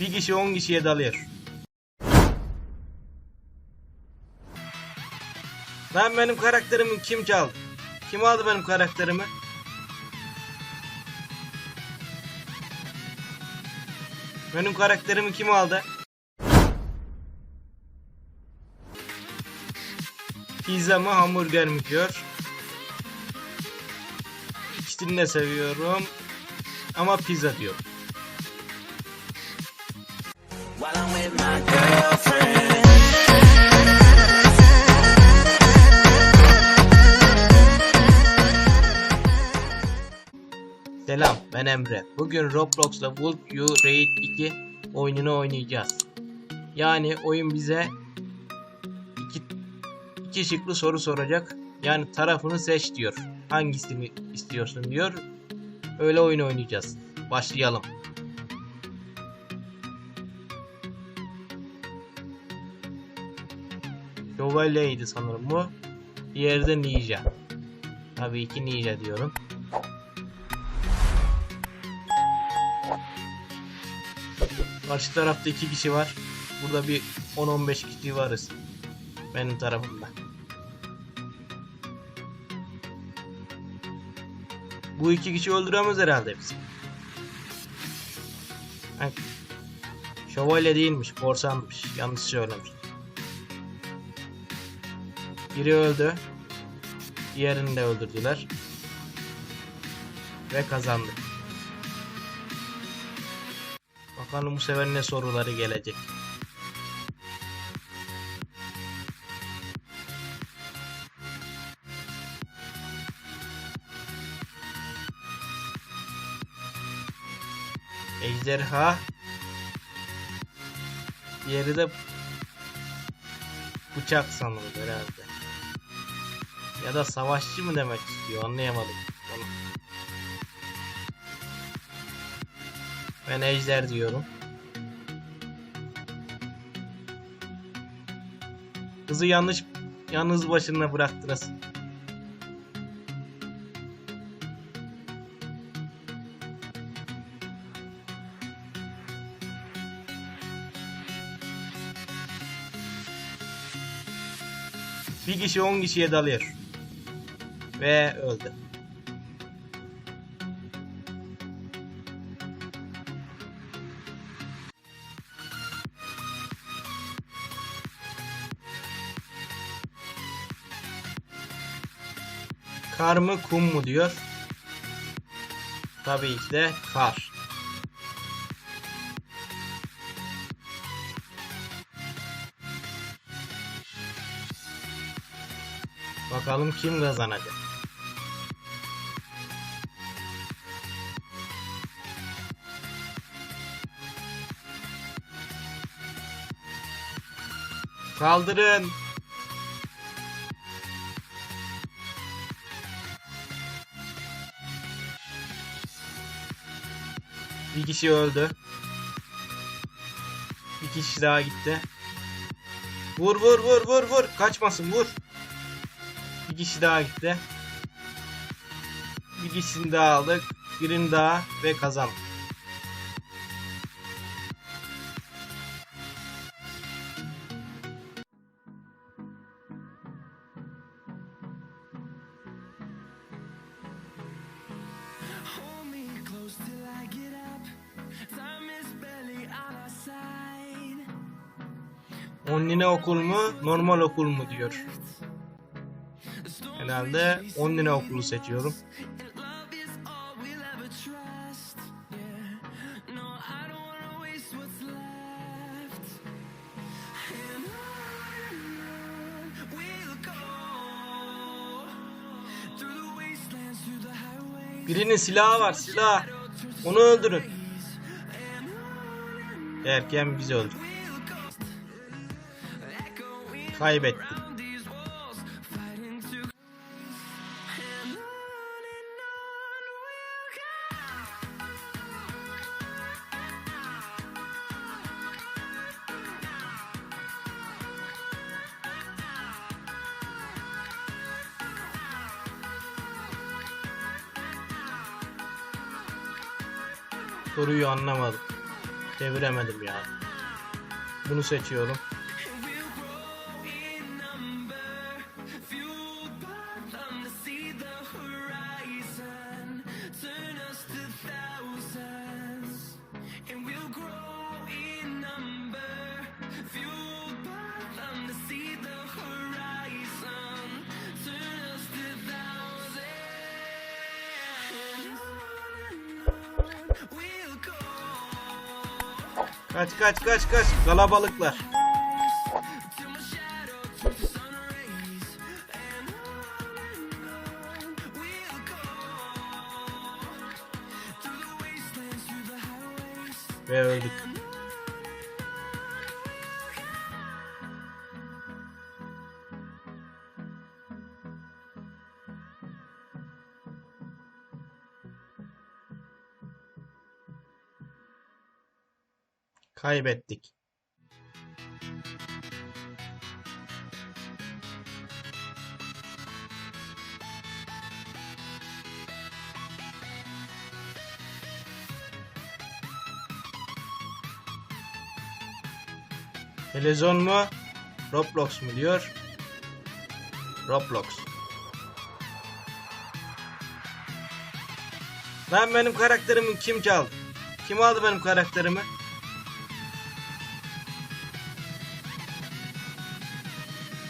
Bir kişi 10 kişiye dalıyor. Lan benim karakterimi kim çaldı? Kim aldı benim karakterimi? Benim karakterimi kim aldı? Pizza mı hamburger mi diyor. İkisini de seviyorum. Ama pizza diyor. Selam ben Emre. Bugün Roblox'ta Wolf You Raid 2 oyununu oynayacağız. Yani oyun bize iki, iki şıklı soru soracak. Yani tarafını seç diyor. Hangisini istiyorsun diyor. Öyle oyun oynayacağız. Başlayalım. Şövalyeydi sanırım bu. Diğeri de ninja. Tabii ki ninja diyorum. Karşı tarafta iki kişi var. Burada bir 10-15 kişi varız. Benim tarafımda. Bu iki kişi öldüremez herhalde bizi. Şövalye değilmiş, korsanmış. Yanlış söylemiş. Biri öldü. Diğerini de öldürdüler. Ve kazandık. Bakalım bu sefer ne soruları gelecek. Ejderha. Diğeri de bıçak sanırım herhalde. Ya da savaşçı mı demek istiyor anlayamadım. Onu. Ben ejder diyorum. Kızı yanlış yalnız başına bıraktınız. Bir kişi 10 kişiye dalıyor. Ve öldü. Kar mı kum mu diyor. Tabii ki de kar. Bakalım kim kazanacak. Saldırın. Bir kişi öldü. Bir kişi daha gitti. Vur vur vur vur vur. Kaçmasın vur. Bir kişi daha gitti. Bir kişisini daha aldık. Birini daha ve kazandık. Online okul mu, normal okul mu diyor. Herhalde online okulu seçiyorum. Birinin silahı var, silah. Onu öldürün. Derken biz öldük. Go. Soruyu anlamadım. Çeviremedim ya. Bunu seçiyorum. Wastelands, through the highways. Ve öldük. Kaybettik. Televizyon mu? Roblox mu diyor? Roblox. Lan benim karakterimi kim çaldı? Kim aldı benim karakterimi?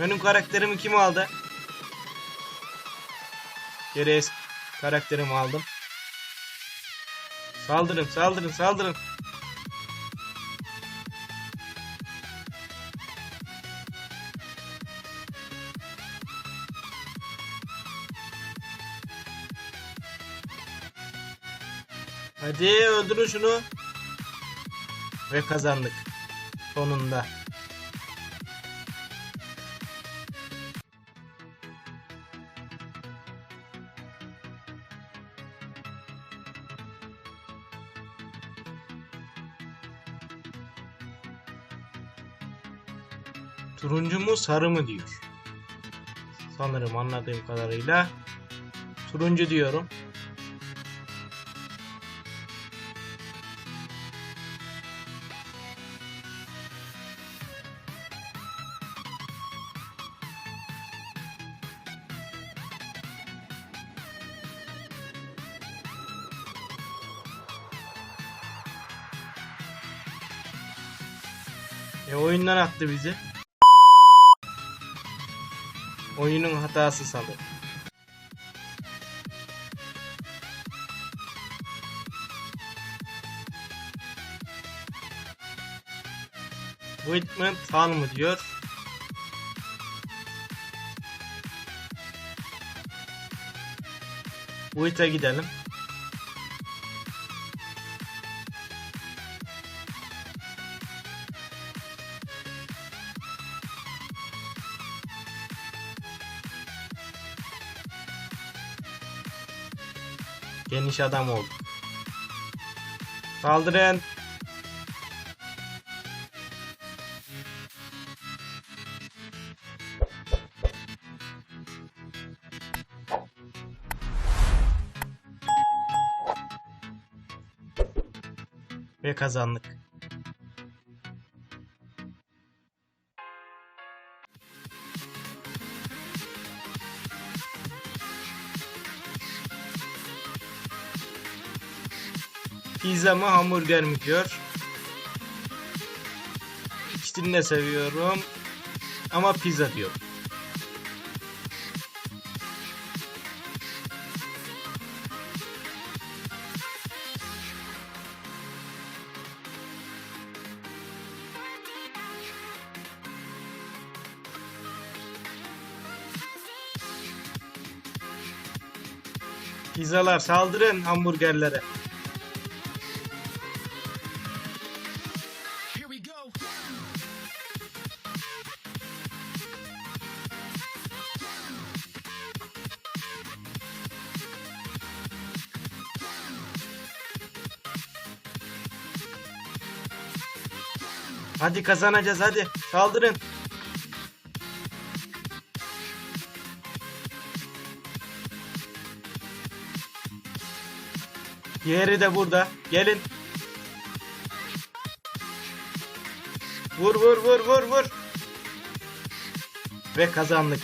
Benim karakterimi kim aldı? Geri karakterimi aldım. Saldırın, saldırın, saldırın. Hadi öldürün şunu. Ve kazandık. Sonunda. Turuncu mu sarı mı diyor. Sanırım anladığım kadarıyla. Turuncu diyorum. E oyundan attı bizi. Oyunun hatası sanırım. Whitman Tan mı diyor. Whit'a gidelim. Geniş adam oldu. Kaldırın. Ve kazandık. Pizza mı hamburger mi diyor. İkisini de seviyorum. Ama pizza diyor. Pizzalar saldırın hamburgerlere. Hadi kazanacağız hadi. Saldırın. Diğeri de burada. Gelin. Vur vur vur vur vur. Ve kazandık.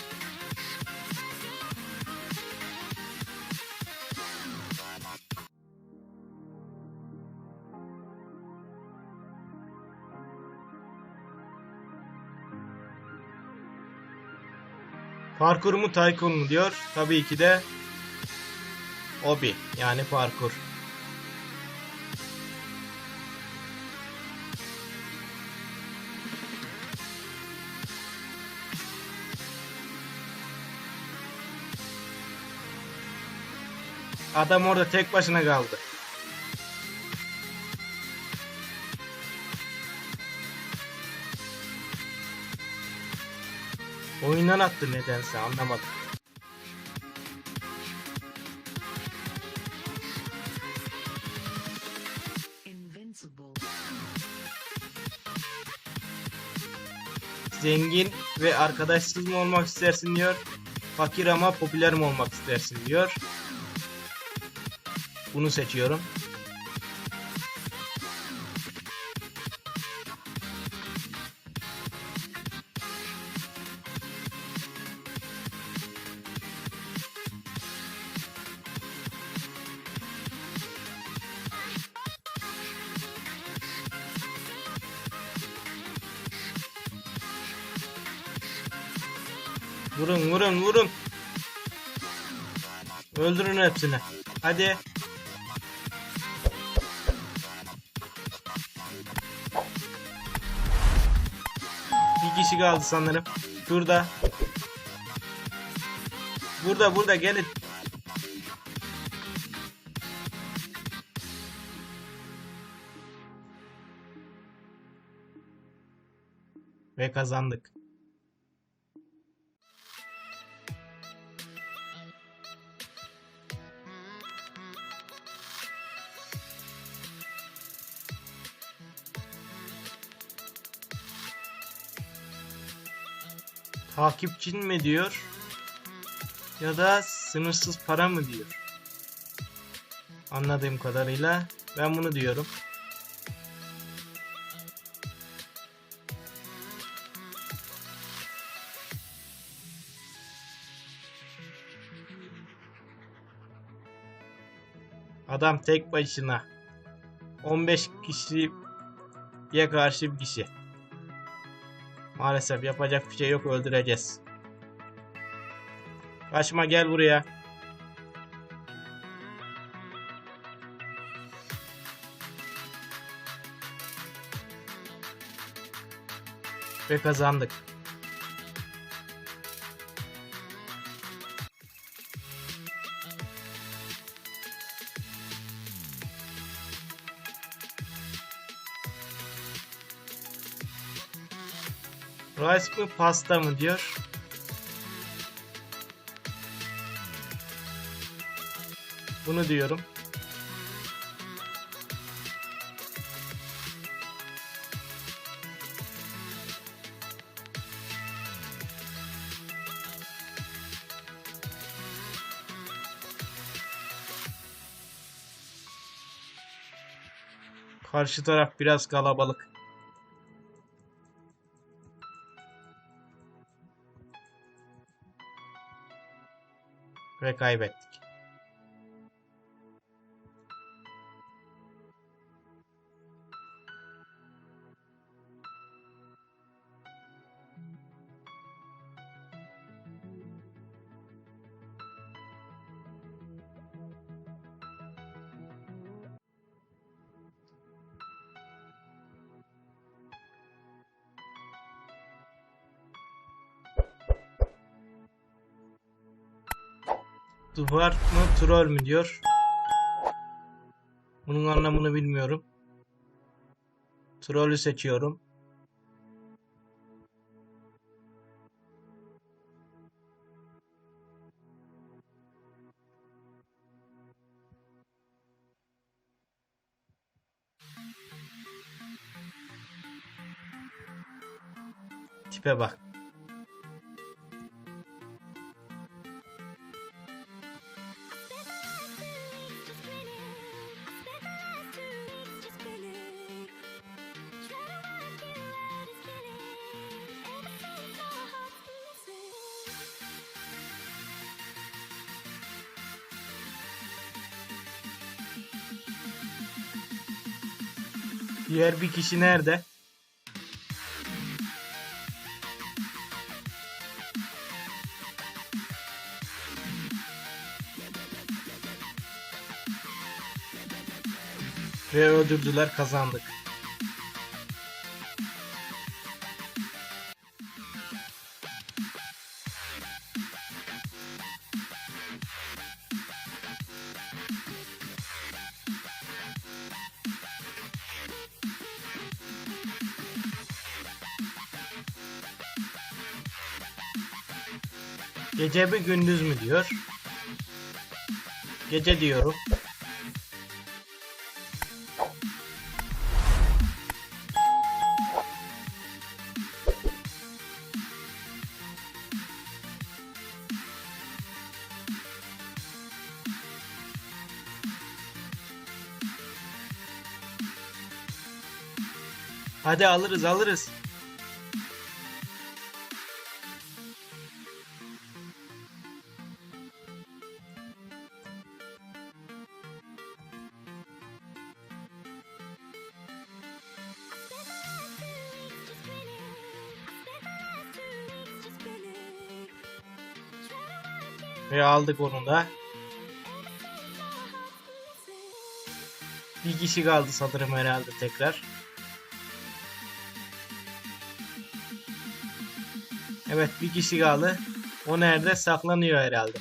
Parkur mu Tycoon mu diyor. Tabii ki de Obi yani parkur. Adam orada tek başına kaldı. Oyundan attı nedense anlamadım. Zengin ve arkadaşsız mı olmak istersin diyor. Fakir ama popüler mi olmak istersin diyor. Bunu seçiyorum. Vurun vurun vurun. Öldürün hepsini. Hadi. Bir kişi kaldı sanırım. Şurada. Burada burada gelin. Ve kazandık. Takipçin mi diyor? Ya da sınırsız para mı diyor? Anladığım kadarıyla ben bunu diyorum. Adam tek başına 15 kişiye karşı bir kişi. Maalesef yapacak bir şey yok öldüreceğiz. Kaçma gel buraya. Ve kazandık. Rice mı pasta mı diyor. Bunu diyorum. Karşı taraf biraz kalabalık. Ve kaybettik. Duvar mı troll mü diyor. Bunun anlamını bilmiyorum. Trollü seçiyorum. Tipe bak. Diğer bir kişi nerede? Ve öldürdüler kazandık. Gece mi gündüz mü diyor. Gece diyorum. Hadi alırız alırız. Ve aldık onu. Bir kişi kaldı sanırım herhalde tekrar. Evet bir kişi kaldı. O nerede? Saklanıyor herhalde.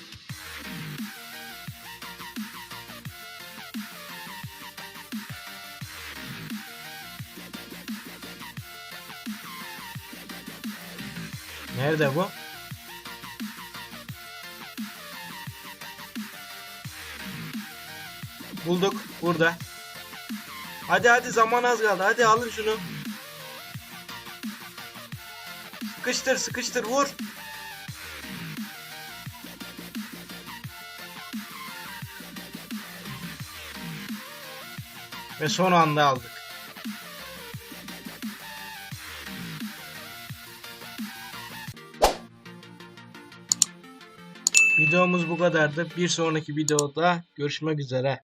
Nerede bu? Bulduk. Burada. Hadi hadi zaman az kaldı. Hadi alın şunu. Sıkıştır sıkıştır vur. Ve son anda aldık. Videomuz bu kadardı. Bir sonraki videoda görüşmek üzere.